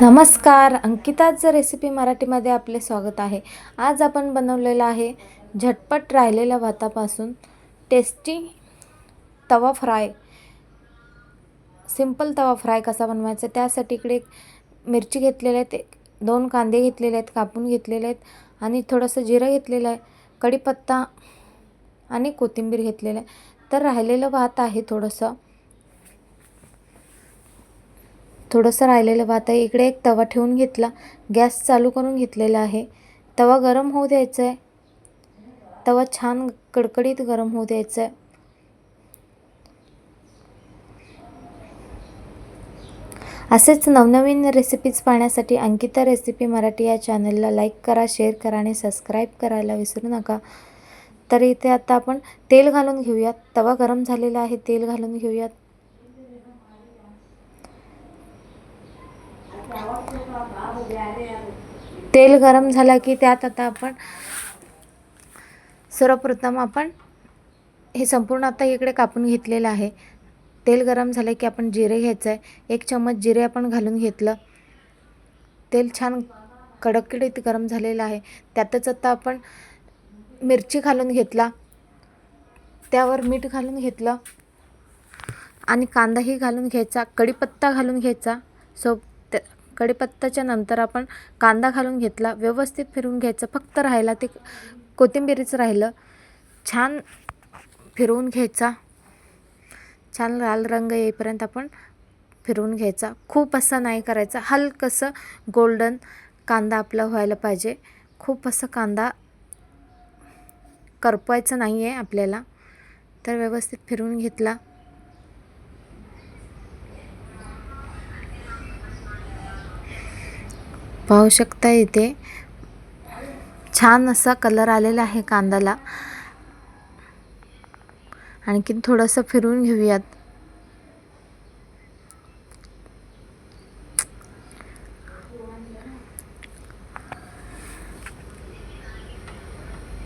नमस्कार अंकिताच रेसिपी मराठीमध्ये आपले स्वागत आहे. आज आपण बनवलेलं आहे झटपट राहिलेल्या भातापासून tasty tawa fry simple tawa fry कसा बनवायचा त्यासाठी इकडे मिरची घेतलेले आहेत एक- दोन कांदे घेतलेले आहेत कापून घेतलेले आहेत आणि थोडंसं जिरं घेतलेलं आहे कढीपत्ता आणि कोथिंबीर घेतलेलं आहे. तर राहिलेलं भात आहे थोडंसं. थोडंसं राहिलेलं भात आहे इकडे एक तवा ठेवून घेतला. गॅस चालू करून घेतलेला आहे. तवा गरम होऊ द्यायचा आहे तवा छान कडकडीत गरम होऊ द्यायचा आहे असेच नवनवीन रेसिपीज पाहण्यासाठी अंकिता रेसिपी मराठी या चॅनलला लाईक करा शेअर करा आणि सबस्क्राईब करायला विसरू नका. तर इथे आता आपण तेल घालून घेऊयात. तवा गरम झालेला आहे तेल घालून घेऊयात. तेल गरम झालं की त्यात आता आपण सर्वप्रथम आपण हे संपूर्ण आता इकडे कापून घेतलेलं आहे. तेल गरम झालं की आपण जिरे घ्यायचं आहे. एक चम्मच जिरे आपण घालून घेतलं. तेल छान कडकडीत गरम झालेलं आहे. त्यातच आता आपण मिरची घालून घेतला. त्यावर मीठ घालून घेतलं. आणि कांदाही घालून घ्यायचा. कढीपत्ता घालून घ्यायचा. सो कढीपत्ताच्या नंतर आपण कांदा घालून घेतला व्यवस्थित फिरवून घ्यायचं फक्त राहिला ते कोथिंबिरीचं राहिलं छान फिरवून घ्यायचा. छान लाल रंग येईपर्यंत आपण फिरवून घ्यायचा. खूप असं नाही करायचं. हलकंसं गोल्डन कांदा आपला व्हायला पाहिजे. खूप असं कांदा करपवायचं नाही आहे आपल्याला. तर व्यवस्थित फिरवून घेतला. पाहू शकता इथे छान असा कलर आलेला आहे कांद्याला. आणखीन थोडंसं फिरून घेऊयात.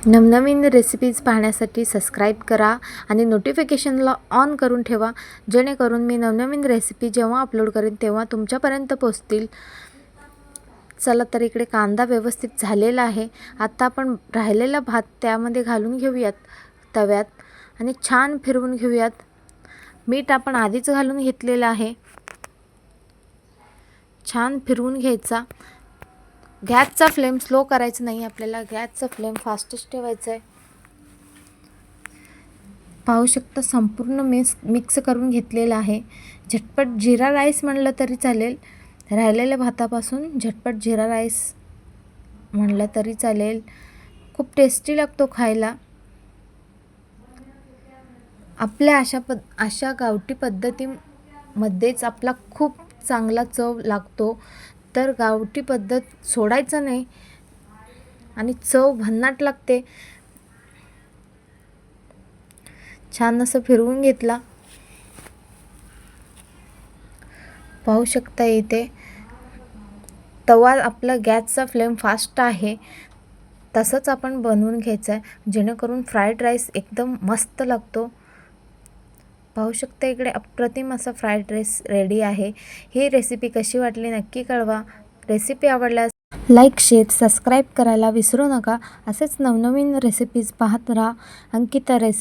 नवनवीन रेसिपीज पाहण्यासाठी सबस्क्राईब करा आणि नोटिफिकेशनला ऑन करून ठेवा. जेणेकरून मी नवनवीन रेसिपी जेव्हा अपलोड करेन तेव्हा तुमच्यापर्यंत पोचतील चला तर इकडे कांदा व्यवस्थित झालेला आहे. आता आपण राहिलेला भात त्यामध्ये घालून घेऊयात तव्यात आणि छान फिरवून घेऊयात. मीठ आपण आधीच घालून घेतलेलं आहे. छान फिरवून घ्यायचा. गॅसचा फ्लेम स्लो करायचा नाही आपल्याला गॅसचा फ्लेम फास्टच ठेवायचा आहे पाहू शकता संपूर्ण मिक्स मिक्स करून घेतलेलं आहे. झटपट जिरा राईस म्हणलं तरी चालेल. राहिलेल्या भातापासून झटपट जिरा राईस म्हणलं तरी चालेल. खूप टेस्टी लागतो खायला. आपल्या अशा पद अशा गावठी पद्धतीमध्येच आपला खूप चांगला चव लागतो. तर गावठी पद्धत सोडायचं नाही आणि चव भन्नाट लागते. छान असं फिरवून घेतला. पाहू शकता इथे. तवा आपला गॅसचा फ्लेम फास्ट आहे तसंच आपण बनवून घ्यायचं आहे जेणेकरून फ्राईड राईस एकदम मस्त लागतो. पाहू शकता इकडे अप्रतिम असा फ्राईड राईस रेडी आहे. ही रेसिपी कशी वाटली नक्की कळवा. रेसिपी आवडल्यास लाईक शेअर सबस्क्राईब करायला विसरू नका. असेच नवनवीन रेसिपीज पाहत राहा. अंकिता रेसिपी